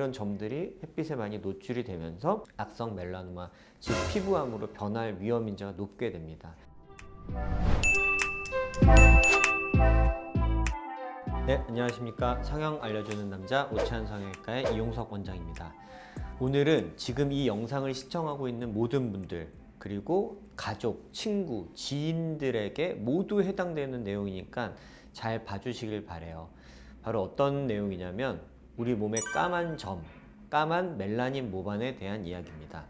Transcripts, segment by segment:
이런 점들이 햇빛에 많이 노출이 되면서 악성 멜라노마 즉 피부암으로 변할 위험 인자가 높게 됩니다. 네, 안녕하십니까. 성형 알려주는 남자 오찬 성형외과의 이용석 원장입니다. 오늘은 지금 이 영상을 시청하고 있는 모든 분들 그리고 가족, 친구, 지인들에게 모두 해당되는 내용이니까 잘 봐주시길 바래요. 바로 어떤 내용이냐면 우리 몸의 까만 점, 까만 멜라닌 모반에 대한 이야기입니다.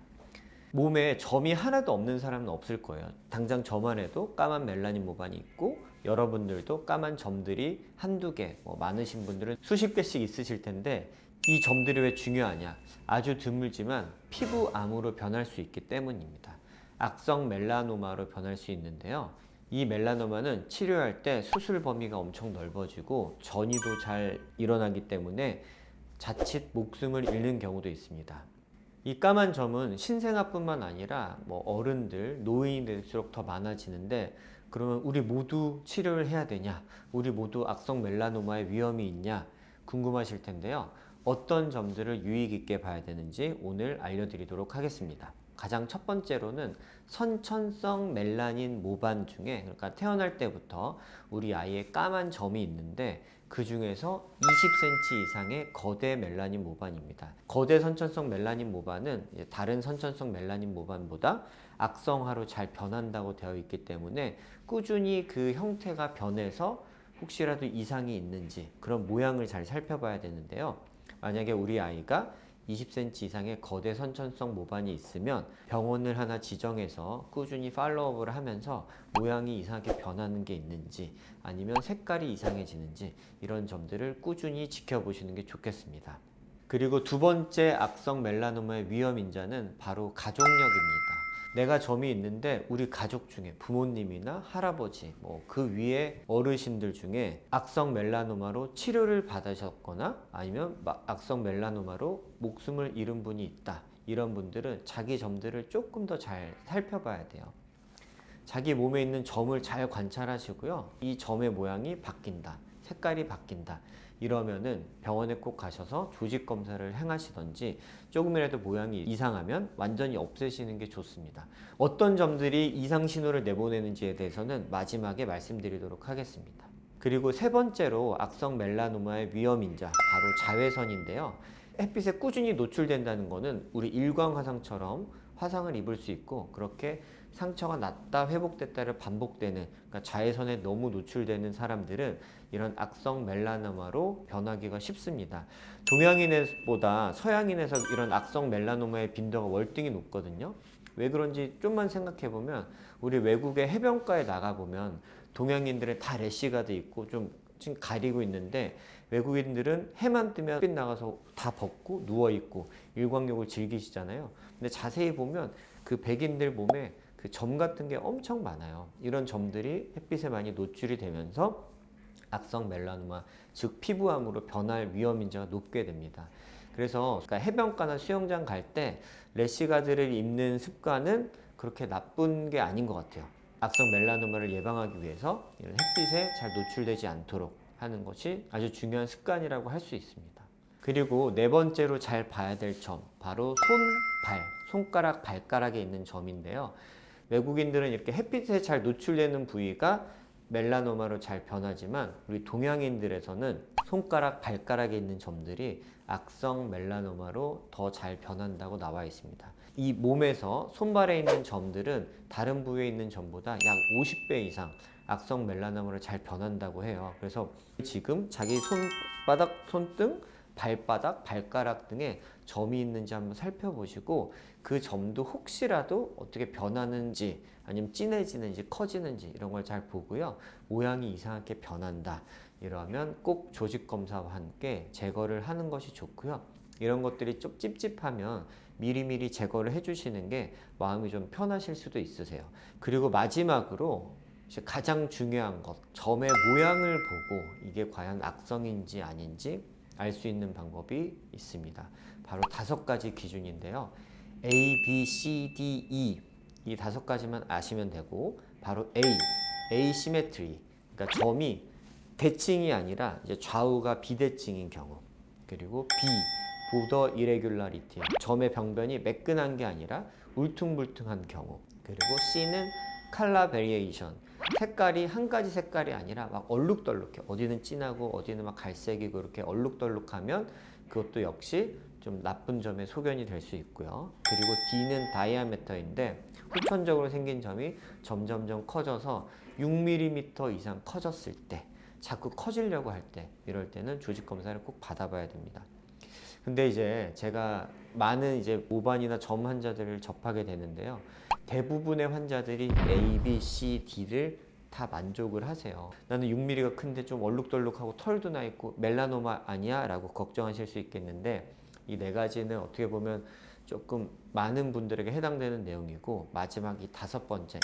몸에 점이 하나도 없는 사람은 없을 거예요. 당장 저만 해도 까만 멜라닌 모반이 있고 여러분들도 까만 점들이 한두 개, 뭐 많으신 분들은 수십 개씩 있으실 텐데 이 점들이 왜 중요하냐? 아주 드물지만 피부암으로 변할 수 있기 때문입니다. 악성 멜라노마로 변할 수 있는데요. 이 멜라노마는 치료할 때 수술 범위가 엄청 넓어지고 전이도 잘 일어나기 때문에 자칫 목숨을 잃는 경우도 있습니다. 이 까만 점은 신생아뿐만 아니라 뭐 어른들, 노인이 될수록 더 많아지는데 그러면 우리 모두 치료를 해야 되냐? 우리 모두 악성 멜라노마의 위험이 있냐? 궁금하실 텐데요. 어떤 점들을 유익 있게 봐야 되는지 오늘 알려드리도록 하겠습니다. 가장 첫 번째로는 선천성 멜라닌 모반 중에 그러니까 태어날 때부터 우리 아이의 까만 점이 있는데 그 중에서 20cm 이상의 거대 멜라닌 모반입니다. 거대 선천성 멜라닌 모반은 다른 선천성 멜라닌 모반보다 악성화로 잘 변한다고 되어 있기 때문에 꾸준히 그 형태가 변해서 혹시라도 이상이 있는지 그런 모양을 잘 살펴봐야 되는데요. 만약에 우리 아이가 20cm 이상의 거대 선천성 모반이 있으면 병원을 하나 지정해서 꾸준히 팔로우업을 하면서 모양이 이상하게 변하는 게 있는지 아니면 색깔이 이상해지는지 이런 점들을 꾸준히 지켜보시는 게 좋겠습니다. 그리고 두 번째 악성 멜라노마의 위험 인자는 바로 가족력입니다. 내가 점이 있는데 우리 가족 중에 부모님이나 할아버지 뭐 그 위에 어르신들 중에 악성 멜라노마로 치료를 받으셨거나 아니면 마- 악성 멜라노마로 목숨을 잃은 분이 있다. 이런 분들은 자기 점들을 조금 더 잘 살펴봐야 돼요. 자기 몸에 있는 점을 잘 관찰하시고요. 이 점의 모양이 바뀐다. 색깔이 바뀐다. 이러면은 병원에 꼭 가셔서 조직 검사를 행하시던지 조금이라도 모양이 이상하면 완전히 없애시는 게 좋습니다. 어떤 점들이 이상 신호를 내보내는지에 대해서는 마지막에 말씀드리도록 하겠습니다. 그리고 세 번째로 악성 멜라노마의 위험 인자 바로 자외선인데요. 햇빛에 꾸준히 노출된다는 것은 우리 일광 화상처럼 화상을 입을 수 있고 그렇게 상처가 났다 회복됐다를 반복되는 그러니까 자외선에 너무 노출되는 사람들은 이런 악성 멜라노마로 변하기가 쉽습니다. 동양인보다 서양인에서 이런 악성 멜라노마의 빈도가 월등히 높거든요. 왜 그런지 좀만 생각해 보면 우리 외국의 해변가에 나가 보면 동양인들은 다 래시가 돼 있고 좀 지금 가리고 있는데 외국인들은 해만 뜨면 햇빛 나가서 다 벗고 누워 있고 일광욕을 즐기시잖아요. 근데 자세히 보면 그 백인들 몸에 그 점 같은 게 엄청 많아요. 이런 점들이 햇빛에 많이 노출이 되면서 악성 멜라노마 즉 피부암으로 변할 위험 인자가 높게 됩니다. 그래서 그러니까 해변가나 수영장 갈 때 래시가드를 입는 습관은 그렇게 나쁜 게 아닌 것 같아요. 악성 멜라노마를 예방하기 위해서 이런 햇빛에 잘 노출되지 않도록 하는 것이 아주 중요한 습관이라고 할 수 있습니다. 그리고 네 번째로 잘 봐야 될 점, 바로 손, 발, 손가락, 발가락에 있는 점인데요. 외국인들은 이렇게 햇빛에 잘 노출되는 부위가 멜라노마로 잘 변하지만 우리 동양인들에서는 손가락, 발가락에 있는 점들이 악성 멜라노마로 더 잘 변한다고 나와 있습니다. 이 몸에서 손발에 있는 점들은 다른 부위에 있는 점보다 약 50배 이상 악성 멜라노마로 잘 변한다고 해요. 그래서 지금 자기 손바닥, 손등, 발바닥, 발가락 등에 점이 있는지 한번 살펴보시고 그 점도 혹시라도 어떻게 변하는지 아니면 진해지는지 커지는지 이런 걸 잘 보고요. 모양이 이상하게 변한다. 이러면 꼭 조직 검사와 함께 제거를 하는 것이 좋고요. 이런 것들이 좀 찝찝하면 미리미리 제거를 해주시는 게 마음이 좀 편하실 수도 있으세요. 그리고 마지막으로 가장 중요한 것, 점의 모양을 보고 이게 과연 악성인지 아닌지 알 수 있는 방법이 있습니다. 바로 다섯 가지 기준인데요. A, B, C, D, E. 이 다섯 가지만 아시면 되고 바로 A, A 시메트리. 그러니까 점이 대칭이 아니라 이제 좌우가 비대칭인 경우. 그리고 B 보더 이레귤라리티. 점의 병변이 매끈한 게 아니라 울퉁불퉁한 경우. 그리고 C는 칼라 베리에이션 색깔이 한 가지 색깔이 아니라 막 얼룩덜룩해 어디는 진하고 어디는 막 갈색이고 이렇게 얼룩덜룩하면 그것도 역시 좀 나쁜 점의 소견이 될 수 있고요 그리고 D는 다이아메터인데 후천적으로 생긴 점이 점점점 커져서 6mm 이상 커졌을 때 자꾸 커지려고 할 때 이럴 때는 조직 검사를 꼭 받아봐야 됩니다. 근데 이제 제가 많은 이제 모반이나 점 환자들을 접하게 되는데요. 대부분의 환자들이 A, B, C, D를 다 만족을 하세요. 나는 6mm가 큰데 좀 얼룩덜룩하고 털도 나 있고 멜라노마 아니야? 라고 걱정하실 수 있겠는데 이 네 가지는 어떻게 보면 조금 많은 분들에게 해당되는 내용이고 마지막 이 다섯 번째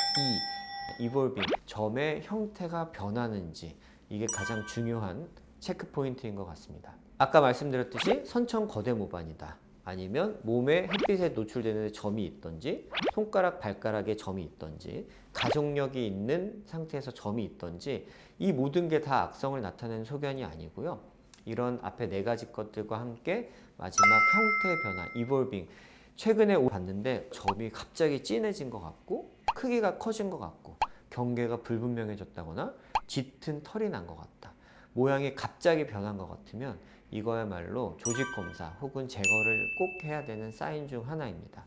E, 이볼빙 점의 형태가 변하는지 이게 가장 중요한 체크 포인트인 것 같습니다. 아까 말씀드렸듯이 선천 거대 모반이다. 아니면 몸에 햇빛에 노출되는 점이 있던지 손가락 발가락에 점이 있던지 가족력이 있는 상태에서 점이 있던지 이 모든 게 다 악성을 나타내는 소견이 아니고요. 이런 앞에 네 가지 것들과 함께 마지막 형태의 변화, 이볼빙 최근에 봤는데 점이 갑자기 진해진 것 같고 크기가 커진 것 같고 경계가 불분명해졌다거나 짙은 털이 난 것 같다. 모양이 갑자기 변한 것 같으면 이거야말로 조직 검사 혹은 제거를 꼭 해야 되는 사인 중 하나입니다.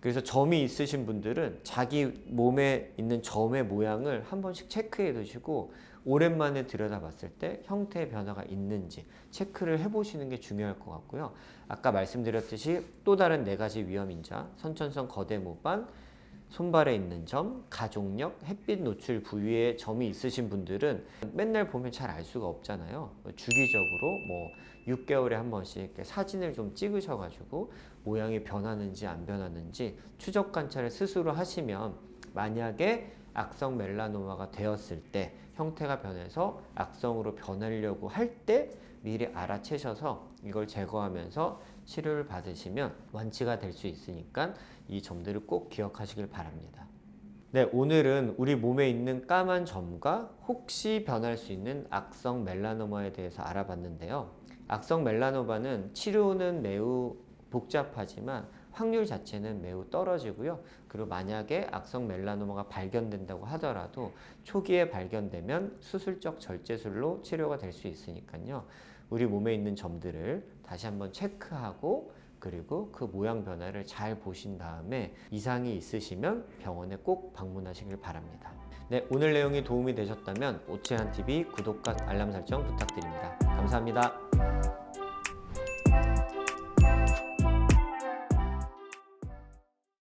그래서 점이 있으신 분들은 자기 몸에 있는 점의 모양을 한 번씩 체크해 두시고 오랜만에 들여다봤을 때 형태의 변화가 있는지 체크를 해보시는 게 중요할 것 같고요. 아까 말씀드렸듯이 또 다른 네 가지 위험 인자, 선천성 거대 모반, 손발에 있는 점, 가족력, 햇빛 노출 부위에 점이 있으신 분들은 맨날 보면 잘 알 수가 없잖아요. 주기적으로 뭐 6개월에 한 번씩 사진을 좀 찍으셔가지고 모양이 변하는지 안 변하는지 추적 관찰을 스스로 하시면 만약에 악성 멜라노마가 되었을 때 형태가 변해서 악성으로 변하려고 할 때 미리 알아채셔서 이걸 제거하면서 치료를 받으시면 완치가 될 수 있으니까 이 점들을 꼭 기억하시길 바랍니다. 네, 오늘은 우리 몸에 있는 까만 점과 혹시 변할 수 있는 악성 멜라노마에 대해서 알아봤는데요. 악성 멜라노마는 치료는 매우 복잡하지만 확률 자체는 매우 떨어지고요. 그리고 만약에 악성 멜라노마가 발견된다고 하더라도 초기에 발견되면 수술적 절제술로 치료가 될 수 있으니까요. 우리 몸에 있는 점들을 다시 한번 체크하고 그리고 그 모양 변화를 잘 보신 다음에 이상이 있으시면 병원에 꼭 방문하시길 바랍니다. 네, 오늘 내용이 도움이 되셨다면 오체한 TV 구독과 알람 설정 부탁드립니다. 감사합니다.